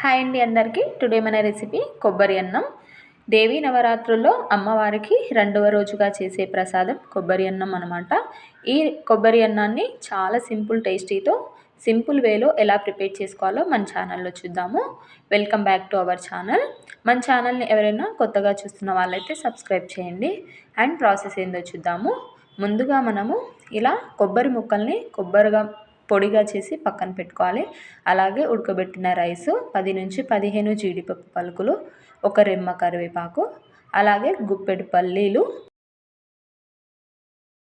Hi అండి అందరికీ. Today మన రెసిపీ కొబ్బరి అన్నం. దేవీ నవరాత్రుల్లో అమ్మవారికి రెండవ రోజుగా చేసే ప్రసాదం కొబ్బరి అన్నం అనమాట ఈ కొబ్బరి అన్నాన్ని చాలా సింపుల్ టేస్టీతో సింపుల్ వేలో ఎలా ప్రిపేర్ చేసుకోవాలో మన ఛానల్లో చూద్దాము. Welcome back to our channel. మన ఛానల్ని ఎవరైనా కొత్తగా చూస్తున్న వాళ్ళైతే సబ్స్క్రైబ్ చేయండి. అండ్ ప్రాసెస్ ఏందో చూద్దాము. ముందుగా మనము ఇలా కొబ్బరి ముక్కల్ని కొబ్బరిగా పొడిగా చేసి పక్కన పెట్టుకోవాలి. అలాగే ఉడకబెట్టిన రైసు పది నుంచి పదిహేను జీడిపప్పు పలుకులు ఒక రెమ్మ కరివేపాకు అలాగే గుప్పెడు పల్లీలు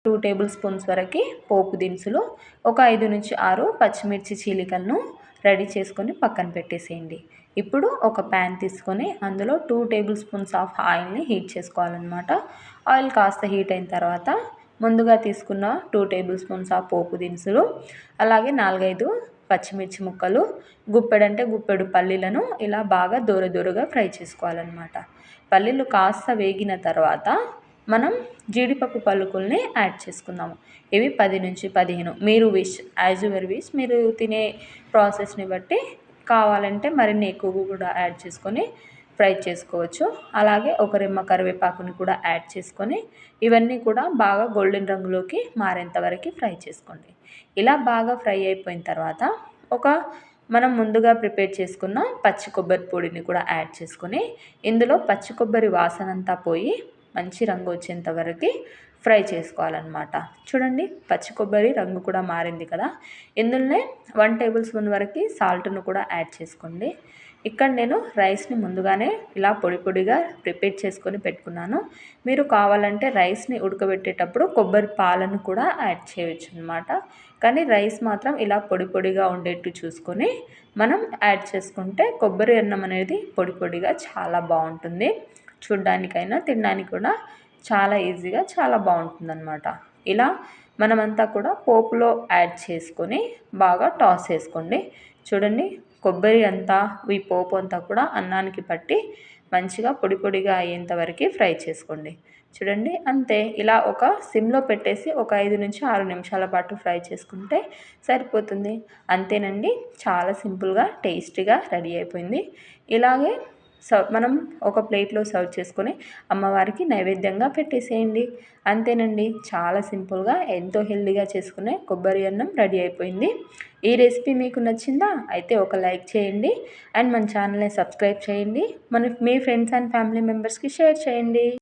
టూ టేబుల్ స్పూన్స్ వరకు పోపు దినుసులు ఒక ఐదు నుంచి ఆరు పచ్చిమిర్చి చీలికలను రెడీ చేసుకొని పక్కన పెట్టేసేయండి. ఇప్పుడు ఒక ప్యాన్ తీసుకొని అందులో టూ టేబుల్ స్పూన్స్ ఆఫ్ ఆయిల్ని హీట్ చేసుకోవాలన్నమాట. ఆయిల్ కాస్త హీట్ అయిన తర్వాత ముందుగా తీసుకున్న టూ టేబుల్ స్పూన్స్ ఆ పోపు దినుసులు అలాగే నాలుగైదు పచ్చిమిర్చి ముక్కలు గుప్పెడంటే గుప్పెడు పల్లీలను ఇలా బాగా దూర దూరగా ఫ్రై చేసుకోవాలన్నమాట. పల్లీలు కాస్త వేగిన తర్వాత మనం జీడిపప్పు పలుకుల్ని యాడ్ చేసుకుందాము. ఇవి పది నుంచి పదిహేను. మీరు విష్ యాజ్ యువర్ విష్ మీరు తినే ప్రాసెస్ని బట్టి కావాలంటే మరిన్ని ఎక్కువ కూడా యాడ్ చేసుకొని ఫ్రై చేసుకోవచ్చు. అలాగే ఒక రెమ్మ కరివేపాకుని కూడా యాడ్ చేసుకొని ఇవన్నీ కూడా బాగా గోల్డెన్ రంగులోకి మారేంత వరకు ఫ్రై చేసుకోండి. ఇలా బాగా ఫ్రై అయిపోయిన తర్వాత ఒక మనం ముందుగా ప్రిపేర్ చేసుకున్న పచ్చి కొబ్బరి పొడిని కూడా యాడ్ చేసుకొని ఇందులో పచ్చి కొబ్బరి వాసనంతా పోయి మంచి రంగు వచ్చేంత వరకు ఫ్రై చేసుకోవాలన్నమాట. చూడండి పచ్చి కొబ్బరి రంగు కూడా మారింది కదా. ఇందులోనే వన్ టేబుల్ స్పూన్ వరకు సాల్ట్ను కూడా యాడ్ చేసుకోండి. ఇక్కడ నేను రైస్ని ముందుగానే ఇలా పొడి పొడిగా ప్రిపేర్ చేసుకొని పెట్టుకున్నాను. మీరు కావాలంటే రైస్ని ఉడకబెట్టేటప్పుడు కొబ్బరి పాలను కూడా యాడ్ చేయొచ్చు అనమాట కానీ రైస్ మాత్రం ఇలా పొడి పొడిగా ఉండేట్టు చూసుకొని మనం యాడ్ చేసుకుంటే కొబ్బరి అన్నం అనేది పొడి పొడిగా చాలా బాగుంటుంది. చూడ్డానికైనా తినడానికి కూడా చాలా ఈజీగా చాలా బాగుంటుంది అనమాట ఇలా మనమంతా కూడా పోపులో యాడ్ చేసుకొని బాగా టాస్ చేసుకోండి. చూడండి కొబ్బరి అంతా ఈ పోపు అంతా కూడా అన్నానికి పట్టి మంచిగా పొడి పొడిగా అయ్యేంత వరకు ఫ్రై చేసుకోండి. చూడండి అంతే. ఇలా ఒక సిమ్లో పెట్టేసి ఒక ఐదు నుంచి ఆరు నిమిషాల పాటు ఫ్రై చేసుకుంటే సరిపోతుంది. అంతేనండి చాలా సింపుల్గా టేస్టీగా రెడీ అయిపోయింది. ఇలాగే మనం ఒక ప్లేట్లో సర్వ్ చేసుకొని అమ్మవారికి నైవేద్యంగా పెట్టేసేయండి. అంతేనండి. చాలా సింపుల్గా ఎంతో హెల్దీగా చేసుకునే కొబ్బరి అన్నం రెడీ అయిపోయింది. ఈ రెసిపీ మీకు నచ్చిందా? అయితే ఒక లైక్ చేయండి. అండ్ మన ఛానల్ని సబ్స్క్రైబ్ చేయండి. మన మీ ఫ్రెండ్స్ అండ్ ఫ్యామిలీ మెంబర్స్కి షేర్ చేయండి.